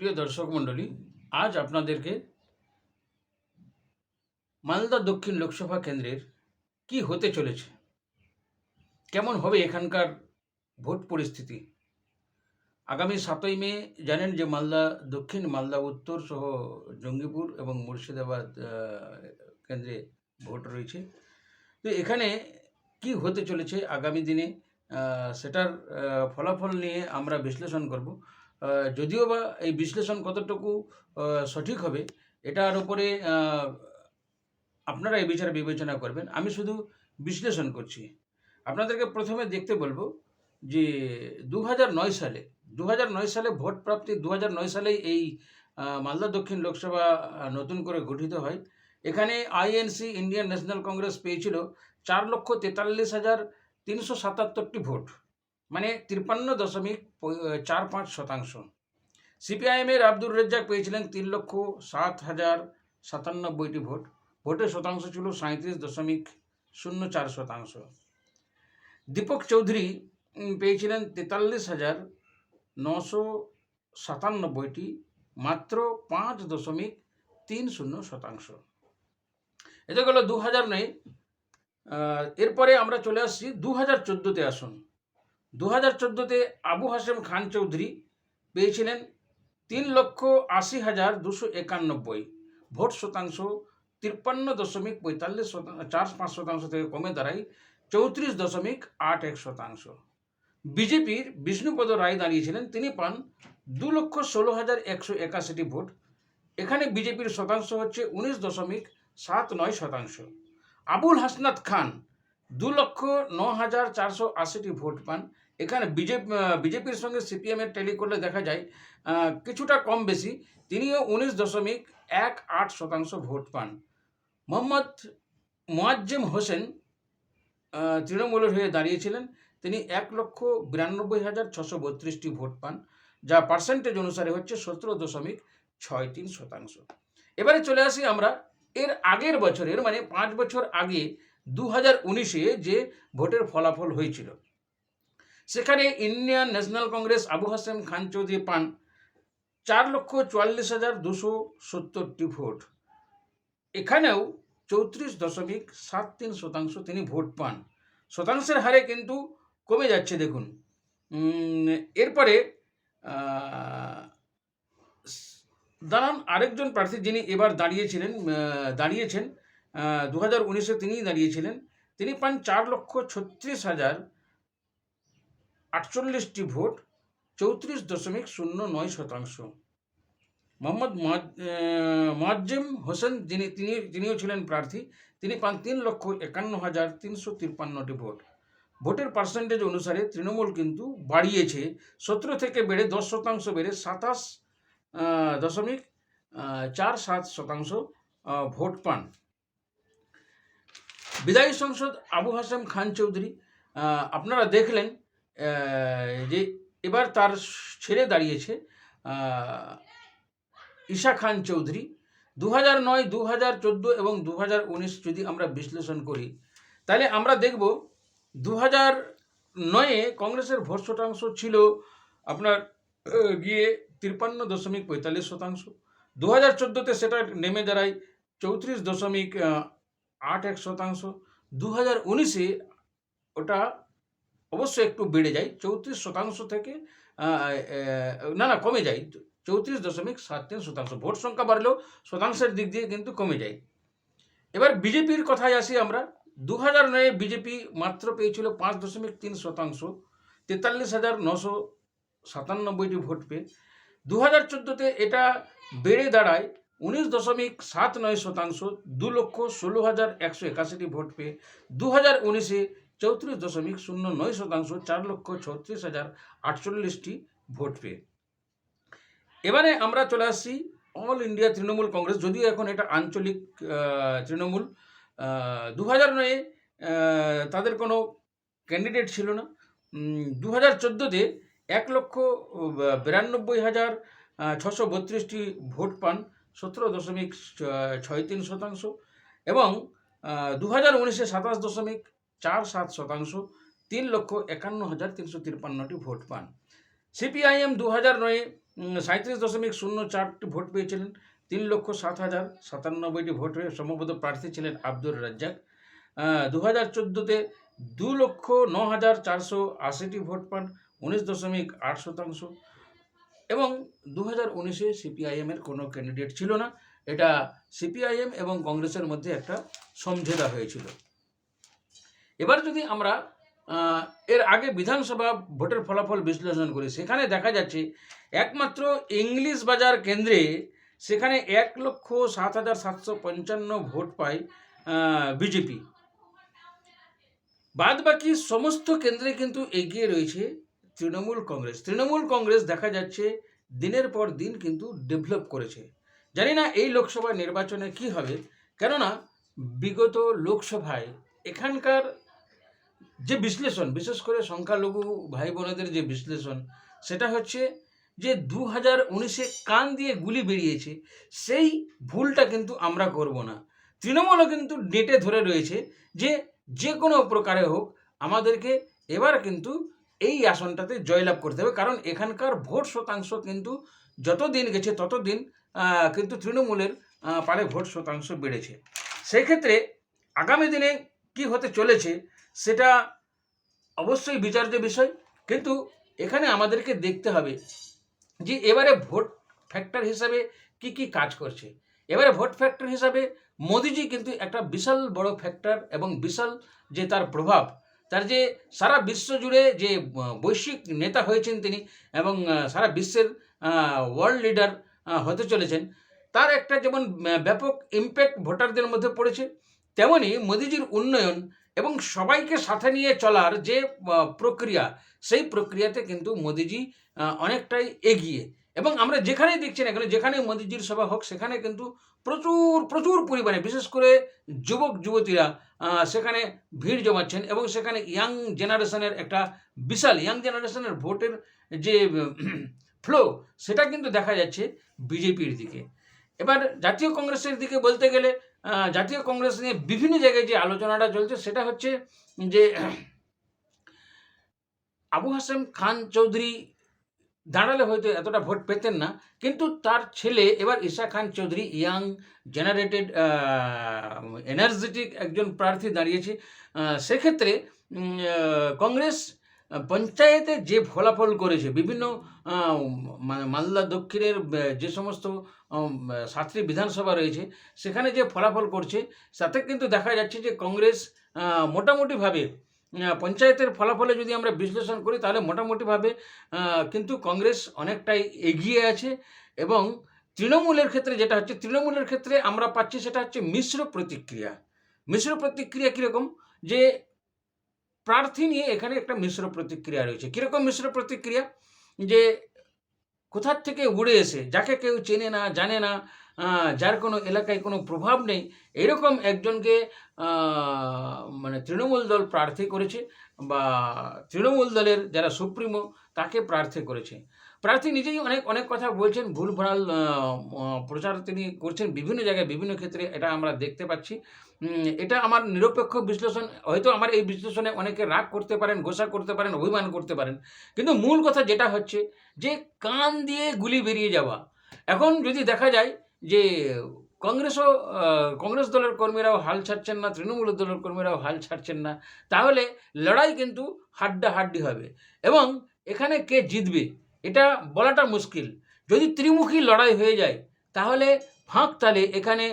প্রিয় দর্শক মণ্ডলী, আজ আপনাদেরকে মালদা দক্ষিণ লোকসভা কেন্দ্রের কি হতে চলেছে? কেমন হবে এখানকার ভোট পরিস্থিতি? আগামী সাতই মে জানেন যে মালদা দক্ষিণ, মালদা উত্তর সহ জঙ্গিপুর এবং মুর্শিদাবাদ কেন্দ্রে ভোট রয়েছে। তো এখানে কি হতে চলেছে আগামী দিনে? সেটার ফলাফল নিয়ে আমরা বিশ্লেষণ করব। যদিও বা এই বিশ্লেষণ কতটুকু সঠিক হবে, এটার উপরে আপনারা এই বিচার বিবেচনা করবেন। আমি শুধু বিশ্লেষণ করছি। আপনাদেরকে প্রথমে দেখতে বলব যে দু নয় সালে দু নয় সালে ভোট প্রাপ্তি দু নয় সালেই এই মালদা দক্ষিণ লোকসভা নতুন করে গঠিত হয়। এখানে আইএনসি ইন্ডিয়ান ন্যাশনাল কংগ্রেস পেয়েছিল চার লক্ষ তেতাল্লিশ হাজার তিনশো সাতাত্তরটি ভোট। মানে তিপ্পান্ন দশমিক চার পাঁচ শতাংশ। সিপিআইএমের আব্দুর রেজ্জাক পেয়েছিলেন তিন লক্ষ সাত হাজার সাতানব্বইটি ভোট। ভোটের শতাংশ ছিল সাঁত্রিশ দশমিক শূন্য চার শতাংশ। দীপক চৌধুরী পেয়েছিলেন তেতাল্লিশ হাজার নশো সাতানব্বইটি, মাত্র পাঁচ দশমিক তিন শূন্য শতাংশ। এটা গেল দু হাজার নয় এরপরে আমরা চলে আসছি দু হাজার চোদ্দোতে আসুন। দু হাজার চোদ্দোতে আবু হাসেম খান চৌধুরী পেয়েছিলেন তিন লক্ষ আশি হাজার দুশো একানব্বই ভোট শতাংশ তিপ্পান্ন দশমিক পঁয়তাল্লিশ চার পাঁচ শতাংশ থেকে কমে দাঁড়ায় চৌত্রিশ দশমিক আট এক শতাংশ। বিজেপির বিষ্ণুপদ রায় দাঁড়িয়েছিলেন, তিনি পান দু লক্ষ ষোলো হাজার একশো একাশিটি ভোট। এখানে বিজেপির শতাংশ হচ্ছে উনিশ দশমিক সাত নয় শতাংশ। আবুল হাসনাত খান দু লক্ষ ন হাজার চারশো আশিটি ভোট পান। এখানে বিজেপি বিজেপির সঙ্গে সিপিএমের টেলি করলে দেখা যায় কিছুটা কম বেশি, তিনিও উনিশ দশমিক এক আট শতাংশ ভোট পান। মোহাম্মদ মোয়াজ্জেম হোসেন তৃণমূলের হয়ে দাঁড়িয়েছিলেন। তিনি এক লক্ষ বিরানব্বই হাজার ছশো বত্রিশটি ভোট পান, যা পার্সেন্টেজ অনুসারে হচ্ছে সতেরো দশমিক ছয় তিন শতাংশ। এবারে চলে আসি আমরা এর আগের বছরের মানে পাঁচ বছর আগে দু হাজার উনিশে যে ভোটের ফলাফল হয়েছিল। সেখানে Indian National Congress Abu Hashem Khan Chowdhury পান, চার লক্ষ চুয়াল্লিশ হাজার দুশো সত্তরটি ভোট। এখানেও চৌত্রিশ দশমিক সাত তিন শতাংশ তিনি ভোট পান। শতাংশের হারে কিন্তু কমে যাচ্ছে দেখুন। এরপরে দাঁড়ান আরেকজন প্রার্থী যিনি এবার দাঁড়িয়েছিলেন দাঁড়িয়েছেন দু হাজার উনিশে তিনিই দাঁড়িয়েছিলেন। তিনি পান চার লক্ষ ছত্রিশ হাজার আটচল্লিশটি ভোট, চৌত্রিশ দশমিক শূন্য নয় শতাংশ। মোহাম্মদ মোয়াজ্জেম হোসেন যিনি, তিনি, তিনিও ছিলেন প্রার্থী, তিনি পান তিন লক্ষ একান্ন হাজার তিনশো তিপ্পান্নটি ভোট। ভোটের পার্সেন্টেজ অনুসারে তৃণমূল কিন্তু বাড়িয়েছে, সতেরো থেকে বেড়ে দশ শতাংশ বেড়ে সাতাশ দশমিক চার সাত শতাংশ ভোট পান। বিদায়ী সংসদ, আবু হাসেম খান চৌধুরী আপনারা দেখলেন যে এবার তার ছেড়ে দাঁড়িয়েছে ঈশা খান চৌধুরী। দু হাজার নয় দু হাজার চোদ্দ এবং দু হাজার উনিশ যদি আমরা বিশ্লেষণ করি, তাহলে আমরা দেখব দু হাজার নয়ে কংগ্রেসের ভোট শতাংশ ছিল আপনার গিয়ে তিপ্পান্ন দশমিক পঁয়তাল্লিশ শতাংশ। দু হাজার চোদ্দোতে সেটা নেমে দাঁড়ায় চৌত্রিশ দশমিক আট এক শতাংশ। দু হাজার উনিশে ওটা অবশ্যই একটু বেড়ে যায়। চৌত্রিশ শতাংশ থেকে না না, কমে যায়। চৌত্রিশ দশমিক সাত তিন শতাংশ। ভোট সংখ্যা বাড়লেও শতাংশের দিক দিয়ে কিন্তু কমে যায়। এবার বিজেপির কথায় আসি আমরা। দু হাজার নয়ে বিজেপি মাত্র পেয়েছিল পাঁচ দশমিক তিন শতাংশ। তেতাল্লিশ হাজার নশো সাতানব্বইটি ভোট পেয়ে। দু হাজার চোদ্দোতে এটা বেড়ে দাঁড়ায়। উনিশ দশমিক সাত নয় শতাংশ দু লক্ষ ষোলো হাজার একশো একাশিটি ভোট পেয়ে দু হাজার উনিশে চৌত্রিশ দশমিক শূন্য নয় শতাংশ চার লক্ষ ছত্রিশ হাজার আটচল্লিশটি ভোট পেয়ে। এবারে আমরা চলে আসছি অল ইন্ডিয়া তৃণমূল কংগ্রেস, যদিও এখন এটা আঞ্চলিক তৃণমূল দু হাজার নয়ে তাদের কোনো ক্যান্ডিডেট ছিল না। দু হাজার চোদ্দোতে এক লক্ষ বিরানব্বই হাজার ছশো বত্রিশটি ভোট পান সতেরো দশমিক ছয় তিন শতাংশ এবং দু হাজার উনিশে সাতাশ দশমিক চার সাত শতাংশ তিন লক্ষ একান্ন হাজার তিনশো তিপ্পান্নটি ভোট পান। সিপিআইএম দু হাজার নয়ে সাঁত্রিশ দশমিক শূন্য চারটি ভোট পেয়েছিলেন, তিন লক্ষ সাত হাজার সাতানব্বইটি ভোট হয়ে সম্ভবত প্রার্থী ছিলেন আব্দুর রাজ্জাক। দু হাজার চোদ্দোতে দু লক্ষ ন হাজার চারশো আশিটি ভোট পান, উনিশ দশমিক আট শতাংশ। এবং দু হাজার উনিশে সিপিআইএমের কোনো ক্যান্ডিডেট ছিল না। এটা সিপিআইএম এবং কংগ্রেসের মধ্যে একটা সমঝোতা হয়েছিল। এবার যদি আমরা এর আগে বিধানসভা ভোটের ফলাফল বিশ্লেষণ করি, সেখানে দেখা যাচ্ছে একমাত্র ইংলিশ বাজার কেন্দ্রে সেখানে এক লক্ষ সাত হাজার সাতশো পঞ্চান্ন ভোট পায় বিজেপি। বাদ বাকি সমস্ত কেন্দ্রে কিন্তু এগিয়ে রয়েছে তৃণমূল কংগ্রেস। তৃণমূল কংগ্রেস দেখা যাচ্ছে দিনের পর দিন কিন্তু ডেভেলপ করেছে। জানি না এই লোকসভা নির্বাচনে কি হবে, কেননা বিগত লোকসভায় এখানকার যে বিশ্লেষণ, বিশেষ করে সংখ্যালঘু ভাই বোনেদের যে বিশ্লেষণ, সেটা হচ্ছে যে দু হাজার উনিশে কান দিয়ে গুলি বেরিয়েছে, সেই ভুলটা কিন্তু আমরা করব না। তৃণমূলও কিন্তু ডেটে ধরে রয়েছে যে যে কোনো প্রকারে হোক, আমাদেরকে এবার কিন্তু এই আসনটাতে জয়লাভ করতে হবে। কারণ এখানকার ভোট শতাংশ কিন্তু যত দিন গেছে তত দিন কিন্তু তৃণমূলের পারে ভোট শতাংশ বেড়েছে। সেক্ষেত্রে আগামী দিনে কি হতে চলেছে সেটা অবশ্যই বিচার্য বিষয়। কিন্তু এখানে আমাদেরকে দেখতে হবে যে এবারে ভোট ফ্যাক্টর হিসাবে কি কি কাজ করছে। এবারে ভোট ফ্যাক্টর হিসাবে মোদিজি কিন্তু একটা বিশাল বড় ফ্যাক্টর এবং বিশাল যে তার প্রভাব তার যে সারা বিশ্ব জুড়ে যে বৈশ্বিক নেতা হয়েছেন তিনি এবং সারা বিশ্বের ওয়ার্ল্ড লিডার হতে চলেছেন, তার একটা যেমন ব্যাপক ইম্প্যাক্ট ভোটারদের মধ্যে পড়েছে, তেমনি মোদিজির উন্নয়ন এবং সবাইকে সাথে নিয়ে চলার যে প্রক্রিয়া, সেই প্রক্রিয়াতে কিন্তু মোদিজি অনেকটাই এগিয়ে। এবং আমরা যেখানেই দেখছি না কেন, যেখানে মোদিজির সভা হোক, সেখানে কিন্তু প্রচুর প্রচুর পরিমাণে, বিশেষ করে যুবক, যুবতীরা সেখানে ভিড় জমাচ্ছেন এবং সেখানে ইয়াং জেনারেশনের একটা বিশাল ইয়াং জেনারেশনের ভোটের যে ফ্লো সেটা কিন্তু দেখা যাচ্ছে বিজেপির দিকে। এবার জাতীয় কংগ্রেসের দিকে বলতে গেলে জাতীয় কংগ্রেস নিয়ে বিভিন্ন জায়গায় যে আলোচনাটা চলছে, সেটা হচ্ছে যে, আবু হাসেম খান চৌধুরী দাঁড়ালে হয়তো এতটা ভোট পেতেন না, কিন্তু তার ছেলে এবার Isha Khan Chowdhury, young generated energetic একজন প্রার্থী দাঁড়িয়েছে। সেক্ষেত্রে কংগ্রেস পঞ্চায়েতে যে ফলাফল করেছে, বিভিন্ন মানে মালদা দক্ষিণের যে সমস্ত সাতটি বিধানসভা রয়েছে, সেখানে যে ফলাফল করছে, তাতে কিন্তু দেখা যাচ্ছে যে কংগ্রেস মোটামুটিভাবে পঞ্চায়েতের ফলাফলে যদি আমরা বিশ্লেষণ করি, তাহলে মোটামুটিভাবে কিন্তু কংগ্রেস অনেকটাই এগিয়ে আছে এবং তৃণমূলের ক্ষেত্রে যেটা হচ্ছে, তৃণমূলের ক্ষেত্রে আমরা পাচ্ছি সেটা হচ্ছে মিশ্র প্রতিক্রিয়া। মিশ্র প্রতিক্রিয়া কীরকম? যে প্রার্থী নিয়ে এখানে একটা মিশ্র প্রতিক্রিয়া রয়েছে। কীরকম মিশ্র প্রতিক্রিয়া? যে কোথার থেকে উড়ে এসে, যাকে কেউ চেনে না, জানে না যার কোনো এলাকায় কোনো প্রভাব নেই এরকম একজনকে মানে তৃণমূল দল প্রার্থী করেছে বা তৃণমূল দলের যারা সুপ্রিমো তাকে প্রার্থী করেছে। প্রার্থী নিজেই অনেক অনেক কথা বলছেন ভুলভাল আহ, আহ, প্রচার তিনি করছেন বিভিন্ন জায়গায় বিভিন্ন ক্ষেত্রে এটা আমরা দেখতে পাচ্ছি। এটা আমার নিরপেক্ষ বিশ্লেষণ হয়তো আমার এই বিশ্লেষণে অনেকে রাগ করতে পারেন গোসা করতে পারেন অভিমান করতে পারেন। কিন্তু মূল কথা যেটা হচ্ছে যে কান দিয়ে গুলি বেরিয়ে যাওয়া। এখন যদি দেখা যায় যে কংগ্রেসও কংগ্রেস দলের কর্মীরাও হাল ছাড়ছেন না তৃণমূল দলের কর্মীরাও হাল ছাড়ছেন না, তাহলে লড়াই কিন্তু হাড্ডাহাড্ডি হবে। এবং এখানে কে জিতবে, এটা বলাটা মুশকিল। যদি ত্রিমুখী লড়াই হয়ে যায়, তাহলে ফাঁক তালে এখানে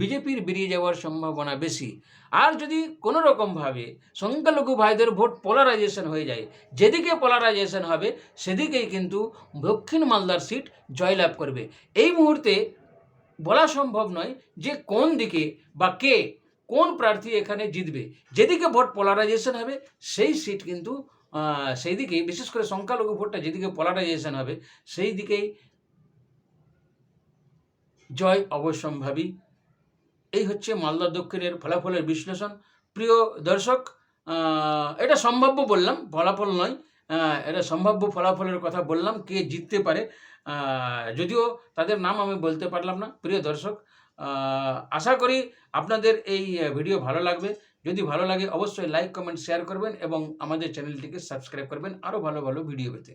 বিজেপির বেরিয়ে যাওয়ার সম্ভাবনা বেশি। আর যদি কোনো রকমভাবে সংখ্যালঘু ভাইদের ভোট পোলারাইজেশন হয়ে যায়, যেদিকে পোলারাইজেশন হবে, সেদিকেই কিন্তু দক্ষিণ মালদার সিট জয়লাভ করবে। এই মুহূর্তে বলা সম্ভব নয় যে কোন দিকে বা কে কোন প্রার্থী এখানে জিতবে। যেদিকে ভোট পোলারাইজেশন হবে, সেই সিট কিন্তু সেই দিকেই বিশেষ করে সংখ্যালঘু ভোটটা যেদিকে পোলারাইজেশন হবে সেই দিকেই জয় অবশ্যম্ভাবী। এই হচ্ছে মালদা দক্ষিণের ফলাফলের বিশ্লেষণ। প্রিয় দর্শক এটা সম্ভাব্য বললাম, ফলাফল নয়। এটা সম্ভাব্য ফলাফলের কথা বললাম, কে জিততে পারে। যদিও তাদের নাম আমি বলতে পারলাম না, প্রিয় দর্শক। আশা করি আপনাদের এই ভিডিও ভালো লাগবে। যদি ভালো লাগে, অবশ্যই লাইক কমেন্ট শেয়ার করবেন এবং আমাদের চ্যানেলটিকে সাবস্ক্রাইব করবেন আরও ভালো ভালো ভিডিও পেতে।